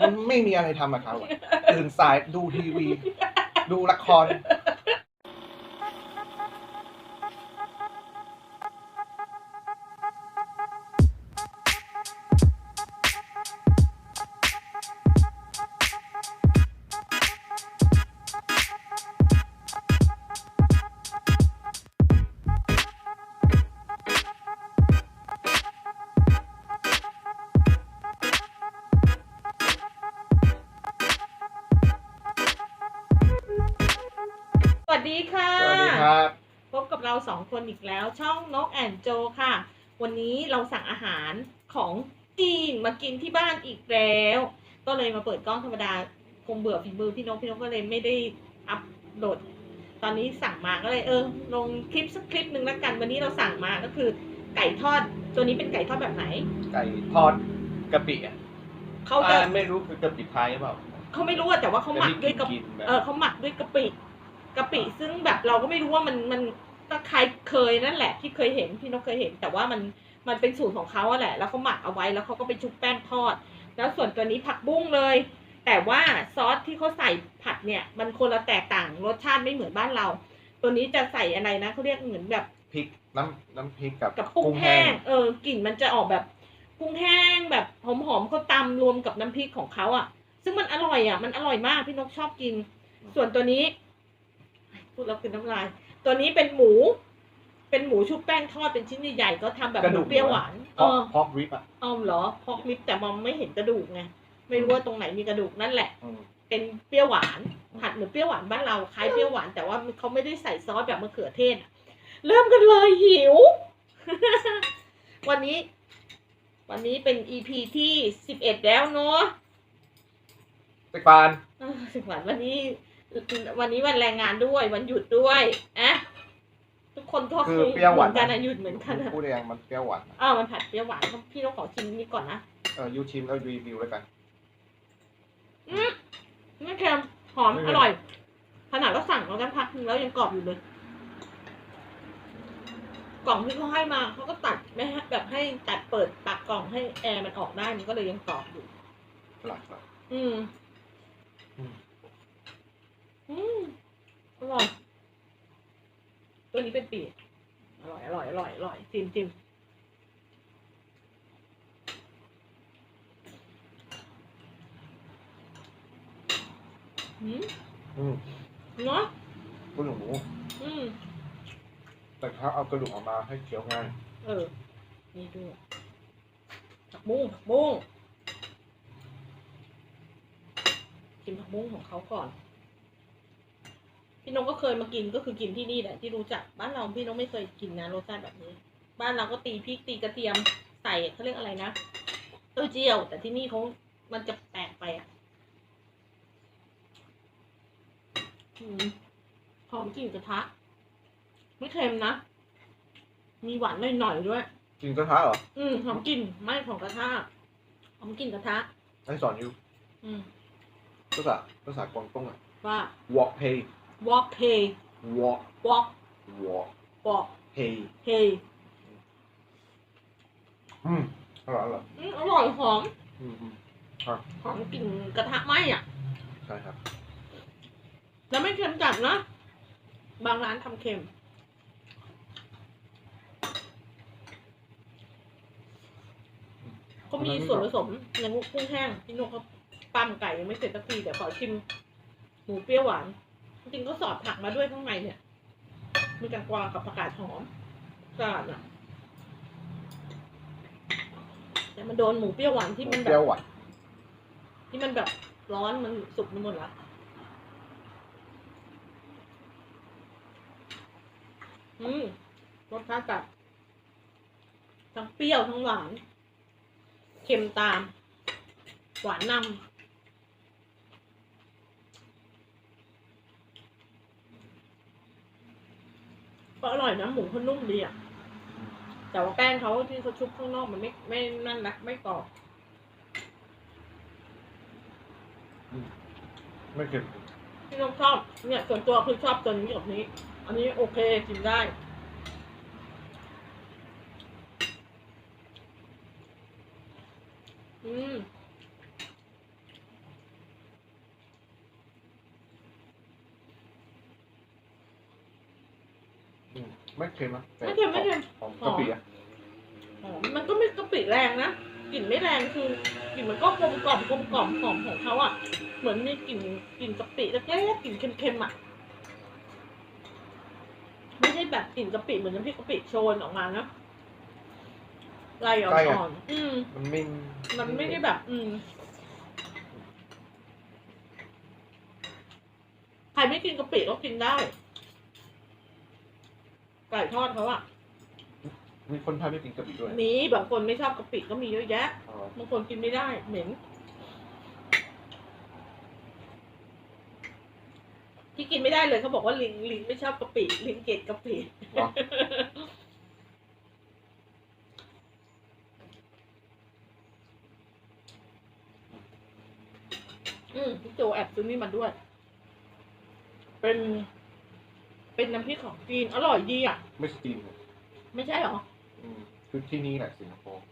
มันไม่มีอะไรทำอะครับตื่นสายดูทีวี ดูละคร สวัสดีค่ะ สวัสดีครับ พบกับเราสองคนอีกแล้ว ช่องนกแอนโจค่ะ วันนี้เราสั่งอาหารของจีนมากินที่บ้านอีกแล้ว ก็เลยมาเปิดกล้องธรรมดาคงเบื่อฝีมือพี่นกพี่นกก็เลยไม่ได้อัพโหลด ตอนนี้สั่งมาก็เลยเออ ลงคลิปสักคลิปหนึ่งแล้วกัน วันนี้เราสั่งมาก็คือไก่ทอด ตัวนี้เป็นไก่ทอดแบบไหน ไก่ทอดกะปิอะเขาจะอ่าไม่รู้คือกะปิไทยหรือเปล่าเขาไม่รู้อะแต่ว่าเขาหมักด้วยกะแต่นี่นๆแบบเออเขาหมักด้วยกะปิ กะปิซึ่งแบบเราก็ไม่รู้ว่ามันมันก็ใครเคยนั่นแหละ ที่เคยเห็นพี่นกเคยเห็น แต่ว่ามันมันเป็นสูตรของเขาอะแหละ แล้วเขาหมักเอาไว้แล้วเขาก็ไปชุบแป้งทอด แล้วส่วนตัวนี้ผักบุ้งเลย แต่ว่าซอสที่เขาใส่ผัดเนี่ย มันคนละแตกต่างรสชาติไม่เหมือนบ้านเรา ตัวนี้จะใส่อะไรนะเขาเรียกเหมือนแบบพริกน้ำน้ำพริกกับกับกุ้งแห้งเออกลิ่นมันจะออกแบบกุ้งแห้งแบบหอมๆเขาตำรวมกับน้ำพริกของเขาอะ่ะ ซึ่งมันอร่อยอะ่ะ มันอร่อยมากพี่นกชอบกิน ส่วนตัวนี้ พูดแล้วคือน้ำลาย ตัวนี้เป็นหมู เป็นหมูชุบแป้งทอดเป็นชิ้นใหญ่ๆก็ทำแบบหมูเปรี้ยวหวานพเออกอพอกริบอะเอาเหรอพอกลิปแต่มองไม่เห็นกระดูกไงไม่รู้ว่าตรงไหนมีกระดูกนั่นแหละ อืมเป็นเปรี้ยวหวานผัดเหมือนเปรี้ยวหวานบ้านเราคล้ายเปรี้ยวหวานแต่ว่าเขาไม่ได้ใส่ซอสแบบมะเขือเทศอะเริ่มกันเลยหิว วันนี้ วันนี้เป็น EP ที่สิบเอ็ดแล้วเนาะติปาน อ่าสิบวันวันนี้ วันนี้วันแรงงานด้วย วันหยุดด้วยอะทุกคนก็คือเปรี้ยวหวานเหมือนกันอะหยุดเหมือนกันอะพูดเองมันเปรี้ยวหวานอะอ้าวมันผัดเปรี้ยวหวานพี่ต้องขอชิมนี้ก่อนนะเออยูชิมแล้วรีวิวแล้วกัน อืมไม่เค็มหอมไม่เค็อมร่อย ขนาดก็สั่งมากันพักนึงแล้วยังกรอบอยู่เลย กล่องที่เขาให้มาเขาก็ตัดไม่ให้แบบให้ตัดเปิดปากกล่องให้แอร์มันออกได้มันก็เลยยังกรอบอยู่ หลักหลักอืมอืม อืมอร่อย ตัวนี้เป็นปีกอร่อย อร่อย อร่อย อร่อย จิมจิมอืมอืมเนาะกระดูกหมูอืม แต่ถ้าเอากระดูกออกมาให้เคี้ยวง่ายเออ นี่ด้วยผักบุ้งผักบุ้งกินผักบุ้งของเขาก่อน พี่นงก็เคยมากินก็คือกินที่นี่แหละที่รู้จักบ้านเราพี่นงไม่เคยกินนะรสชาติแบบนี้ บ้านเราก็ตีพริกตีกระเทียมใส่เขาเรียกอะไรนะเต้าเจี้ยว แต่ที่นี่เขามันจะแปลกไปอะอืมหอมกลิ่นกระทะ ไม่เค็มนะ มีหวานหน่อยๆด้วยกินกระทะเหรอ อืมหอมกลิ่นไหม้ของกระทะหอมกลิ่นกระทะให้สอนยูอืมภาษาภาษากวางตุ้งอะว่า walk pay walk hey walk walk walk walk pay hey อืมอร่อยอร่อยอืมอร่อยหอมอืมอืมครับหอมกลิ่นกระทะไหม้อะ ใช่ครับ แล้วไม่เค็มจัดนะ บางร้านทำเค็มเขามีส่วนผสมในกุ้งแห้งพี่นกเขาปั้มไก่ยังไม่เสร็จสักทีเดี๋ยวขอชิมหมูเปรี้ยวหวาน จริงๆก็สอดผักมาด้วยข้างในเนี่ยมีแตงกวากับผักกาดหอมสลัดอะ แต่มันโดนหมูเปรี้ยวหวานที่มันเปแบรี้ยวบหวานที่มันแบบร้อนมันสุกไปหมดละอืมรสชาติแบบทั้งเปรี้ยวทั้งหวาน เค็มตาม หวานนำ ก็อร่อยนะหมูเขานุ่มดีอะ แต่ว่าแป้งเขาที่เขาชุบข้างนอกมันไม่ไม่นั่นนะไม่กรอบ ไม่เค็มที่น้องชอบ เนี่ย ส่วนตัวคือชอบตัวนี้กับนี้ อันนี้โอเคกินได้ อืม ไม่เค็มนะแต่ไม่เค็มไม่เค็มหอมหอมกะปิอะหอมมันก็ไม่กะปิแรงนะกลิ่นไม่แรงคือกลิ่นมันก็กลมกล่อมกลมกล่อมหอมของเขาอะ เหมือนมีกลิ่นกลิ่นกะปิเล็กๆกลิ่นเค็มๆอะไม่ใช่แบบกลิ่นกะปิเหมือนน้ำพริกกะปิโชนออกมานะลายอ่อนๆอืม มันไม่มันไม่ได้แบบ อืมใครไม่กินกะปิก็กินได้ ไก่ทอดเขาอะมีคนไทยไม่กินกะปิด้วยมีบางคนไม่ชอบกะปิก็มีเยอะแยะอ๋อบางคนกินไม่ได้เหม็นที่กินไม่ได้เลยเขาบอกว่าลิงลิงไม่ชอบกะปิลิงเกลียดกะปิเหรออืมพี่โจแอบซื้อนี่มาด้วย เป็น เป็นน้ำพริกของจีนอร่อยดีอะ ไม่ใช่จีนเลยไม่ใช่หรอ อืมคือที่นี่แหละสิงคโปร์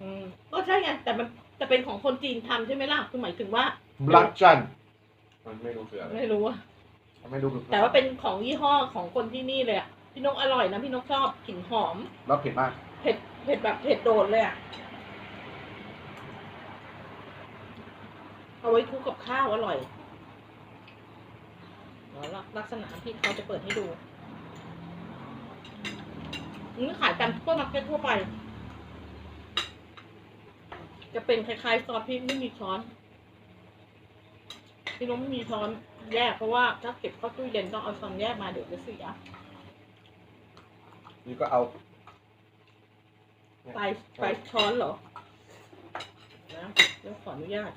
อืมก็ใช่ไงแต่มันแต่เป็นของคนจีนทำใช่ไหมล่ะคือหมายถึงว่า บลัดจันมันไม่รู้คืออะไรไม่รู้อะไม่รู้คือแต่ว่าเป็นของยี่ห้อของคนที่นี่เลยอะพี่นกอร่อยนะพี่นกชอบกลิ่นหอม แล้วเผ็ดมาก เผ็ดเผ็ดแบบเผ็ดโดดเลยอะเอาไว้คลุกกับข้าวอร่อย แล้วลักษณะที่เขาจะเปิดให้ดูนี่ขายตามซุปเปอร์มาร์เก็ตทั่วไป จะเป็นคล้ายๆซอสพริกไม่มีช้อนพี่น้องไม่มีช้อนแยกเพราะว่าถ้าเก็บเข้าตู้เย็นต้องเอาช้อนแยกมาเดี๋ยวจะเสียนี่ก็เอาไปไปช้อนเหรอ นะเดี๋ยวขออนุญาต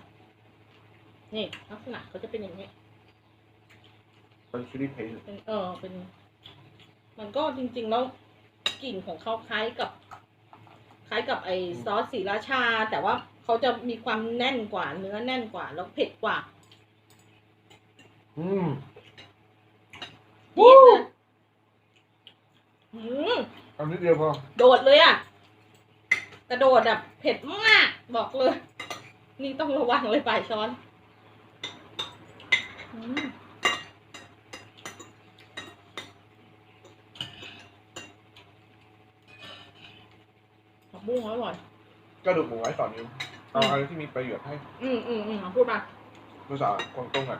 นี่ลักษณะเขาจะเป็นอย่างนี้ เป็นชิลลี่เพสเป็นเออเป็น มันก็จริง ๆ แล้วกลิ่นของเขาคล้ายกับ คล้ายกับไอซอสสีราชา แต่ว่าเขาจะมีความแน่นกว่าเนื้อแน่นกว่า แล้วเผ็ดกว่าอืมจี๊ดเลยอืมเอานิดเดียวพอโดดเลยอะกระโดดแบบเผ็ดมาก บอกเลย นี่ต้องระวังเลยปลายช้อน อืม ผักบุ้งอร่อยกระดูกหมูไว้สอนนิ้วเอาอะไรที่มีประโยชน์ให้อืมอืมอืมเอาพูดมาภาษากวางตุ้งอะ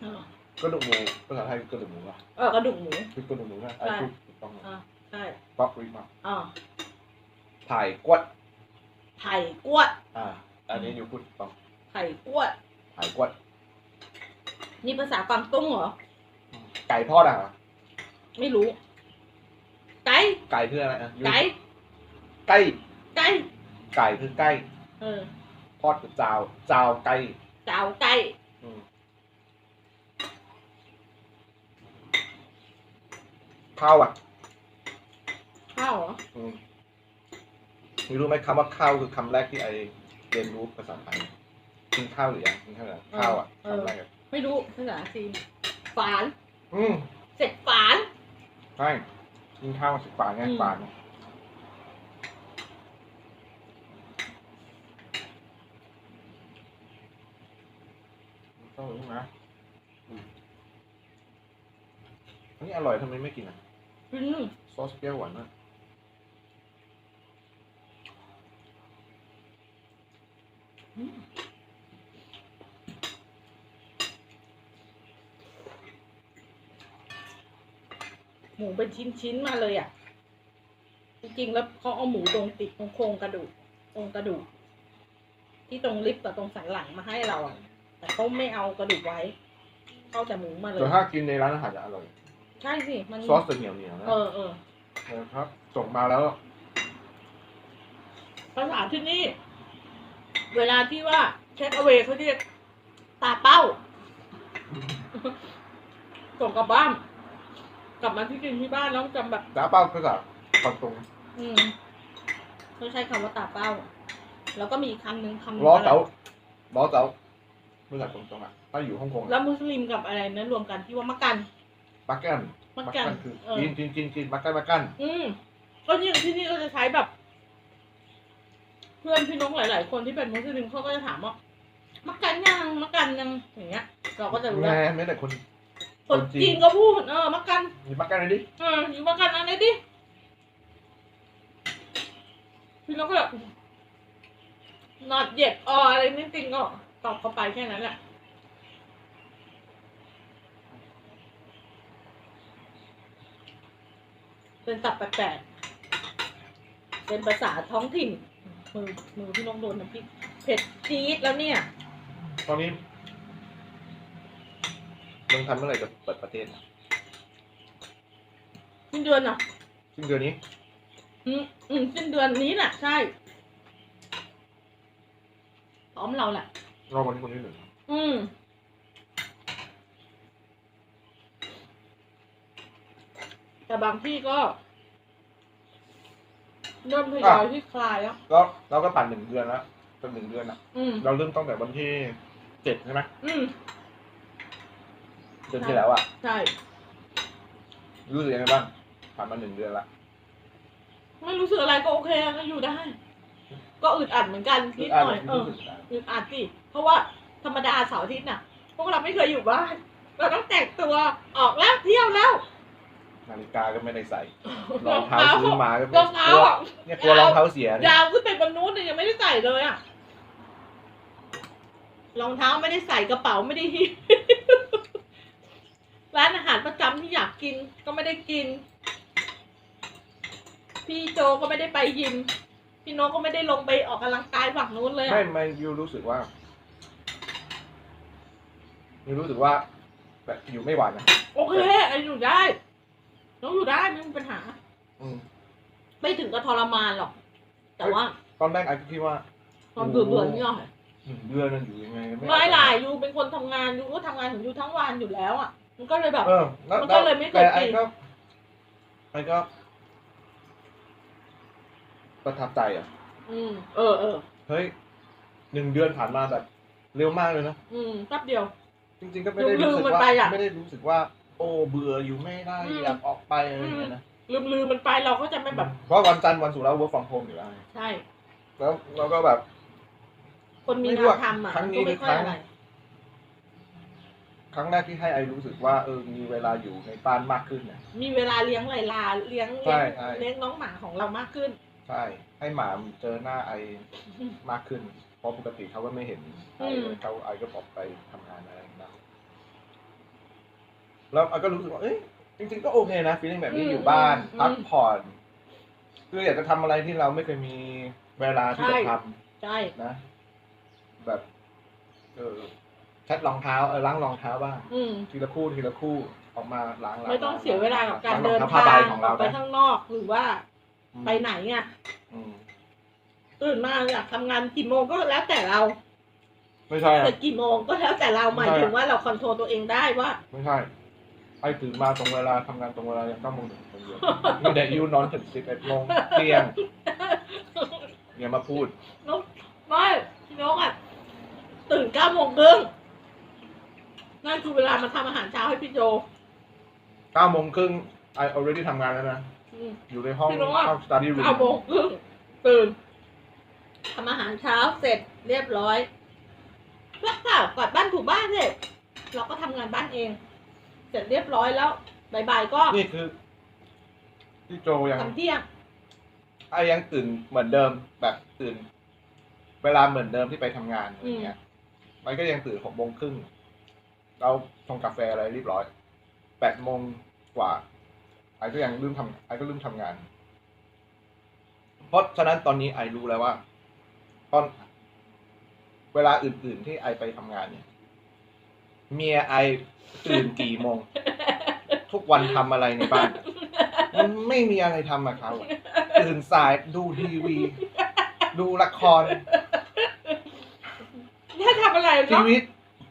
เออกระดูกหมูภาษาไทยคือกระดูกหมูอะเออกระดูกหมู คือกระดูกหมูนะไอ้ใช่พูดถูกต้องอ่าใช่ป๊อปรีมาอ่าถ่ายกวดไผ่กวดอ่า อันนี้อยู่พูดถูกต้องไผ่กวดถ่ายกวดนี่ภาษากวางตุ้งเหรอ ไก่ทอดอะ ไม่รู้ ไก่ไก่คืออะไรอะไก่ ไก่ไก่ไก่คือไก่เออทอดคือจาวจาวไก่เจ้าไก่อืมข้าวอะข้าวเหรออืมนี่รู้ไหมคำว่าข้าวคือคำแรกที่ไอเรียนรู้ภาษาไทยกินข้าวหรือยังกินข้าวหรือยังข้าวอะคำแรกอะไม่รู้ภาษาจีนฝาน อืมเสร็จฝาน ใช่กินข้าวมาสิบปานไงอืม ปาน ต้องรู้นะอืมอันนี้อร่อยทำไมไม่กินอะ อืมซอสเปรี้ยวหวานมากหมูเป็นชิ้นๆมาเลยอะ จริงๆ แล้วเขาเอาหมูตรงติดตรงโครงกระดูก ตรงกระดูก ที่ตรงลิฟต์กับตรงสันหลังมาให้เราอะ แต่เขาไม่เอากระดูกไว้เขาแต่หมูมาเลแต่ยถ้ากินในร้านอาหารจะอร่อย ใช่สิมันซอสจะเหนียวเหนียวๆนะเออเออนะครับ ส่งมาแล้วภาษาที่นี่ เวลาที่ว่าเช็คเอาเวเขาเรียกตาเป้า ส่งกลับบ้าน กลับมาที่กินที่บ้านแล้วจำแบบจ้าเป้าภาษาปักตรงอืมเขาใช้คำว่าตาเป้า แล้วก็มีอีกคำหนึ่งคำล้ออะไรเต๋าล้อเต๋า ภาษาตรงตรงๆอะถ้าอยู่ฮ่องกงแล้อะวมุสลิมกับอะไรนั้นรวมกันที่ว่ามักกัน ปักกันมักปักกักันนคือเออกินกินกินกินปักกันปักกันอืมก็นี่ที่นี่ก็จะใช้แบบ เพื่อนพี่น้องหลาย ๆ คนที่เป็นมุสลิมเขาก็จะถามว่ามักกันยังมักกันยังอย่างเงี้ย เราก็จะรู้แหว่ามไม่แต่คนคคนจีนก็พูดเออมากัน มีมักกันเลยดิเอออยู่มากันอันนี้ดิพี่น้องก็แบบ not yet or อะไรนี่จริงก็ ตอบเข้าไปแค่นั้นแหละเป็นตับแปลกๆเป็นภาษาท้องถิ่น มือมือพี่น้องโดนน้ำพริกเผ็ดจี๊ดแล้วเนี่ย ตอนนี้เมืองทันเมื่อไหร่จะเปิดประเทศนะสิ้นเดือนอะสิ้นเดือนนี้อืมอืมสิ้นเดือนนี้น่ะใช่พร้อมเราแหละ รอวันที่คนที่หนึ่งอืมแต่บางที่ก็ เริ่มทยอยที่คลายแล้วก็เราก็ผ่านหนึ่งเดือนแล้วเป็นหนึ่งเดือนอะ อืม เราเริ่มตั้งแต่วันที่เจ็ดใช่ไหมอืม เดือนที่แล้วอะใช่ รู้สึกยังไงบ้างผ่านมาหนึ่งเดือนละ ไม่รู้สึกอะไรก็โอเคก็อยู่ได้ ก็อึดอัดเหมือนกันนิดหน่อยเออรู้สึกนะอึดอัดสิเพราะว่าธรรมดาเสาร์อาทิตย์น่ะ พวกเราไม่เคยอยู่บ้านเราต้องแต่งตัวออกแล้วเที่ยวแล้วนาฬิกาก็ไม่ได้ใส่รองเท้าซื้อมาก็ไม่รองเท้าอะเนี่ยกลัวรองเท้าเสียเนี่ยยาวขึ้นไปบนนู้นเนี่ยยังไม่ได้ใส่เลยอะรองเท้าไม่ได้ใส่กระเป๋าไม่ได้หิ้วร้านอาหารประจำที่อยากกินก็ไม่ได้กิน พี่โจก็ไม่ได้ไปยิม พี่โนตก็ไม่ได้ลงไปออกกำลังกายฝั่งนู้นเลยไม่อะไม่ยูรู้สึกว่ายูรู้สึกว่า แบบอยู่ไม่ไหวนะโอเคไอ้อยู่ได้น้องอยู่ได้ไม่มีปัญหา อืมไม่ถึงกับทรมานหรอก แต่ว่าตอนแรกไอ้ก็คิดว่าตอนเบื่อเบื่อๆนี่หน่อยหนึ่งเดือนนั่นอยู่ยังไงไม่หลายยูเป็นคนทำงานยูก็ทำงานของยูทั้งวันอยู่แล้วอะ มันก็เลยแบบ เออแล้วมันก็เลยไม่เคยแต่ไอ้กิน ก็ไอ้ก็ ประทับใจอะ อืม เออเออ เฮ้ยหนึ่งเดือนผ่านมาแบบเร็วมากเลยนะ อืมแป๊บเดียว จริง ๆ ก็ไม่ได้ลืรู้มสึกมันว่าไปอะไม่ได้รู้สึกว่า โอ้เบื่ออยู่ไม่ได้อืมอยากออกไปอะไรอย่างเงี้ยนะลืมลืมมันไปเราก็จะไม่แบบ เพราะวันจันทร์วันศุกร์เรา work from home อยู่แล้วไงใช่ แล้วเราก็แบบ คนมีไม่รู้งานอะทำอะครั้งนี้ก็ไม่ค่อยครั้งอะไรครั้งแรกที่ให้ไอรู้สึกว่าเออมีเวลาอยู่ในบ้านมากขึ้นเนี่ยมีเวลาเลี้ยงไลลาเลี้ยงใช่เลี้ยงใช่เลี้ยงน้องหมาของเรามากขึ้น ใช่ ให้หมาเจอหน้าไอมากขึ้น เพราะปกติเขาก็ไม่เห็นไออืมเขาไอก็ออกไปทำงานอะไรนะแล้วไอก็รู้สึกว่าเอ้ยจริง ๆ ก็โอเคนะฟีลลิ่งแบบนี้อยู่บ้านพักผ่อนคืออยากจะทำอะไรที่เราไม่เคยมีเวลาที่จะทำใช่นะ แบบเออเช็ดรองเท้าเออล้างรองเท้าบ้างอืมทีละคู่ทีละคู่ออกมาล้างล้างไม่ต้องเสียเวลากับการล้งเดินองท้ทางผ้ใบของอเราอกไปนะข้างนอกหรือว่า ไปไหนอะอืมตื่นมาอยากทำงานกี่โมงก็แล้วแต่เราไม่ใช่เสร็อะจกี่โมงก็แล้วแต่เราหมายใช่ถึงว่าเราคอนโทรลตัวเองได้ว่า ไม่ใช่ ไอ้ตื่นมาตรงเวลาทำงานตรงเวลายังเก้าโมงถึงคนเดียวมีแต่ยูนอนถึงสิบเอ็ดโมงเที่ยงอย่ามาพูด นกไม่พี่นกอะตื่นเก้าโมงครึ่งนั่นคือเวลามาทำอาหารเช้าให้พี่โจ เก้าโมงครึ่งไอ already ทำงานแล้วนะ อืมอยู่ในห้องพี่น้องอะห้อง study room เก้าโมงครึ่งตื่นทำอาหารเช้าเสร็จเรียบร้อยเพื่อข่าวกวาดบ้านถูบ้านเสร็จเราก็ทำงานบ้านเอง เสร็จเรียบร้อยแล้วบ่ายๆก็นี่คือพี่โจยังทำเที่ยงไอยังตื่นเหมือนเดิมแบบตื่น เวลาเหมือนเดิมที่ไปทำงานอะไรเงี้ย มันก็ยังตื่นหกโมงครึ่งเราชงกาแฟอะไรเรียบร้อยแปดโมงกว่า ไอก็ยังลืมทำไอก็ลืมทำงาน เพราะฉะนั้นตอนนี้ไอรู้แล้วว่า ตอนเวลาอื่น ๆ ที่ไอไปทำงานเนี่ย เมียไอตื่นกี่โมง ทุกวันทำอะไรในบ้าน มันไม่มีอะไรทำอะเขาอะตื่นสายดูทีวี ดูละครนี่ให้ทำอะไรชีเนาะวิต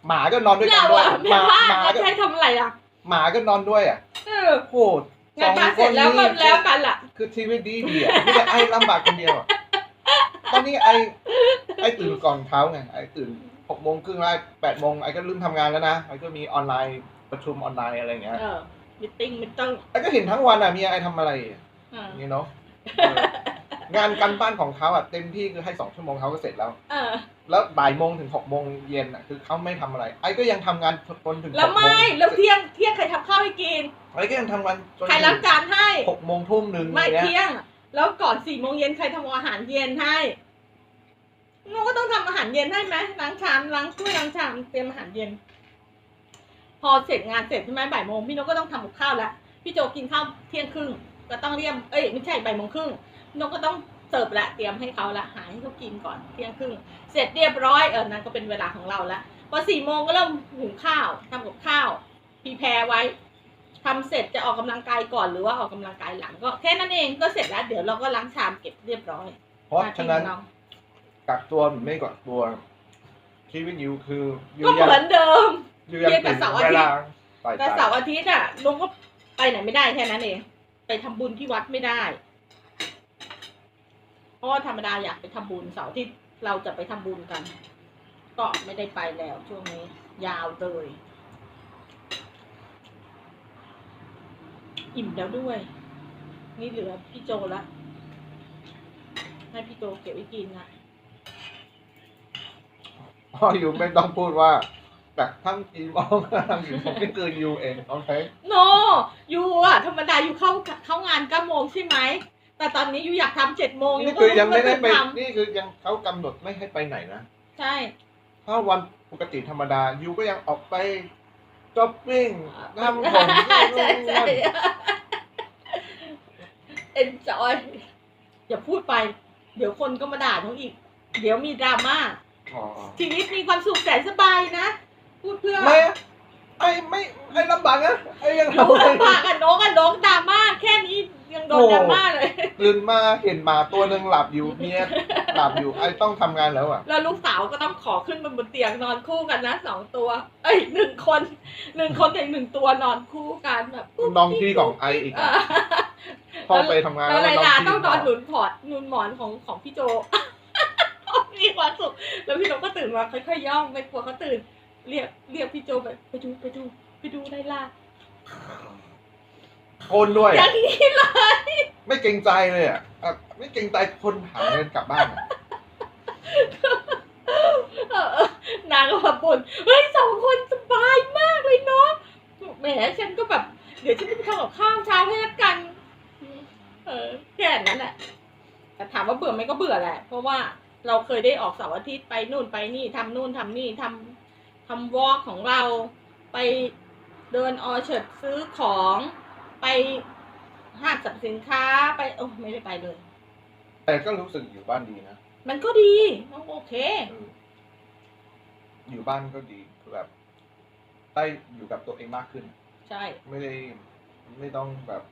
หมาก็นอนด้วยกัเรานด้วยอะหแม่มาบ้านหมาเราก็จะให้ทำอะไรอะ หมาก็นอนด้วยอะเออโหด งานบ้านเสร็จแล้วก็แล้วกันล่ะ คือชีวิตดีดีอะไม่ได้ไอ้ลำบากคนเดียวอะตอนนี้ไอ้ไอ้ตื่นก่อนเขาไงไอ้ตื่นหกโมงครึ่งแล้วแปดโมงไอ้ก็ลืมทำงานแล้วนะไอ้ก็มีออนไลน์ประชุมออนไลน์อะไรอย่างเงี้ยเออมิทติ้งมิทติ้งไอ้ก็เห็นทั้งวันอะเมียไอ้ทำอะไรอะอ่านี่เนาะเอองานการบ้านของเขาอะเต็มที่คือให้สองชั่วโมงเขาก็เสร็จแล้ว เออ แล้วบ่ายโมงถึงหกโมงเย็นอะคือเขาไม่ทำอะไร ไอ้ก็ยังทำงานจนถึงแล้วหกโมไม่งแล้วเที่ยงเที่ยงใครทำข้าวให้กินไอ้ก็ยังทำงานจนใครล้างจานให้หกโมงทุ่มหนึ่งไม่เนี้ยเที่ยง แล้วก่อนสี่โมงเย็นใครทำอาหารเย็นให้น้องก็ต้องทำอาหารเย็นให้ไหมล้างชามล้างถ้วยล้างชามเตรียมอาหารเย็น พอเสร็จงานเสร็จใช่ไหมบ่ายโมงพี่นกก็ต้องทำกับข้าวแล้วพี่โจกินข้าวเที่ยงครึ่งก็ต้องเรียมเอ้ยไม่ใช่บ่ายโมงครึ่งพี่นกก็ต้อง เสิร์ฟละเตรียมให้เขาละหาให้เขากินก่อนเที่ยงครึ่งเสร็จเรียบร้อยเออนั่นก็เป็นเวลาของเราละพอสี่โมงก็เริ่มหุงข้าวทำกับข้าวพรีแพรไว้ทำเสร็จจะออกกำลังกายก่อนหรือว่าออกกำลังกายหลังก็แค่นั้นเองก็เสร็จแล้วเดี๋ยวเราก็ล้างชามเก็บเรียบร้อย เพราะหน้ที่ฉะนั้นของเรากักตัวหรือไม่กักตัวชีวิตยูคือยูก็ยัเหมือนเดิมยูยังเพียงแต่ตื่นเสาร์อาเวทิตย์ลาบ่ายแต่เสาร์อาทิตย์อะลุงก็ไปไหนไม่ได้แค่นั้นเอง ไปทำบุญที่วัดไม่ได้ เพราะว่าธรรมดาอยากไปทำบุญเสาร์อาที่เราจะไปทำบุญกัน ก็ไม่ได้ไปแล้วช่วงนี้ ยาวเลยอิ่มแล้วด้วย นี่เหลือพี่โจละให้พี่โจเก็บไว้กินนะเพราะยูไม่ต้องพูดว่าแบบทั้งกี่โมงทั้งกี่โมงนี่คือยูเองโอเคโนยูอะธรรมดาอยู่เข้าเข้างานเก้าโมงใช่ไหม แต่ตอนนี้ยูอยากทำเจ็ดโมงนี่คือยังไม่ได้ไปทนี่คือยังเขากำหนดไม่ให้ไปไหนนะำใช่ ถ้าวันปกติธรรมดายูก็ยังออกไปช้อปปิ้งทำผมใช่ใช่เอ็นจอยอย่าพูดไป เดี๋ยวคนก็มาด่าน้องอีก เดี๋ยวมีดราม่าอ๋อชีวิตมีความสุขแสนสบายนะ พูดเพื่อไม่ไอ้ไม่ไอ้ลำบากนะไอ้ยังน้องทำอะไรลำบากกับน้องกับน้องดราม่าแค่นี้ ยังโดนดราม่าเลยตื่นมาเห็นหมาตัวหนึ่งหลับอยู่เมียหลับอยู่ไอ้ต้องทำงานแล้วอะ แล้วลูกสาวก็ต้องขอขึ้นบนเตียงนอนคู่กันนะสองตัว เอ้ยหนึ่งคนหนึ่งคนแต่หนึ่งตัวนอนคู่กันแบบกุ๊กน้องกิ๊กที่ของไออีกอ่าอะพ่อไปทำงานแล้วไลน้ลาที่ต้องนอนหนุนพอร์ตหนุนหมอนของของพี่โจมีความสุขแล้วพี่นกก็ตื่นมาค่อยๆย่องไม่กลัวเขาตื่น เรียกเรียกพี่โจไปไปดูไปดู ไปดูไลลา โอนด้วย อย่างนี้เลย ไม่เกรงใจเลยอะอะไม่เกรงใจคนหาเงินกลับบ้านอะเออนางก็มาบ่นเฮ้ยสองคนสบายมากเลยเนาะแหมฉันก็แบบ เดี๋ยวฉันจะไปทำกับข้าวเช้าให้ละกัน เออแค่นั้นแหละแต่ถามว่าเบื่อไหมก็เบื่อแหละ เพราะว่าเราเคยได้ออกเสาร์อาทิตย์ไปนู่นไปนี่ทำนู่นทำนี่ทำทำวอล์กของเราไปเดินออเชิร์ดซื้อของ ไปห้างสรรพสินค้าไปโอ้ไม่ได้ไปเลย แต่ก็รู้สึกอยู่บ้านดีนะมันก็ดีโอเค เอออยู่บ้านก็ดีคือแบบได้อยู่กับตัวเองมากขึ้น ใช่ ไม่ได้ไม่ต้องแบบ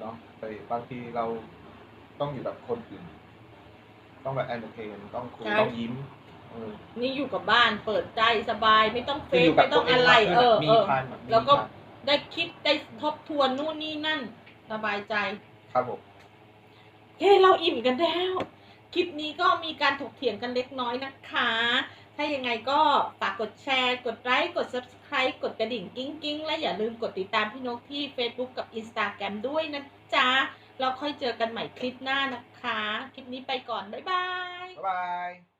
เนาะไปบางทีเราต้องอยู่กับคนอื่น ต้องแบบแอนเตอร์เทนต้องคุยต้องยิ้มเออนี่อยู่กับบ้านเปิดใจสบายไม่ต้องเฟคืออซยู่กับไม่ต้องตัวเองอะไร มากขึ้นเออมีเออ ทานแบบมีแล้วก็ ทาน ได้คิดได้ทบทวนนู่นนี่นั่นสบายใจ ครับผมเฮ้เราอิ่มกันแล้ว คลิปนี้ก็มีการถกเถียงกันเล็กน้อยนะคะ ถ้ายังไงก็ฝากกดแชร์ กดไลค์กด subscribe กดกระดิ่งกิ้งกิ้งและอย่าลืมกดติดตามพี่นกที่ Facebook กับ Instagram ด้วยนะจ๊ะ เราค่อยเจอกันใหม่คลิปหน้านะคะ คลิปนี้ไปก่อน บ๊ายบาย บ๊ายบาย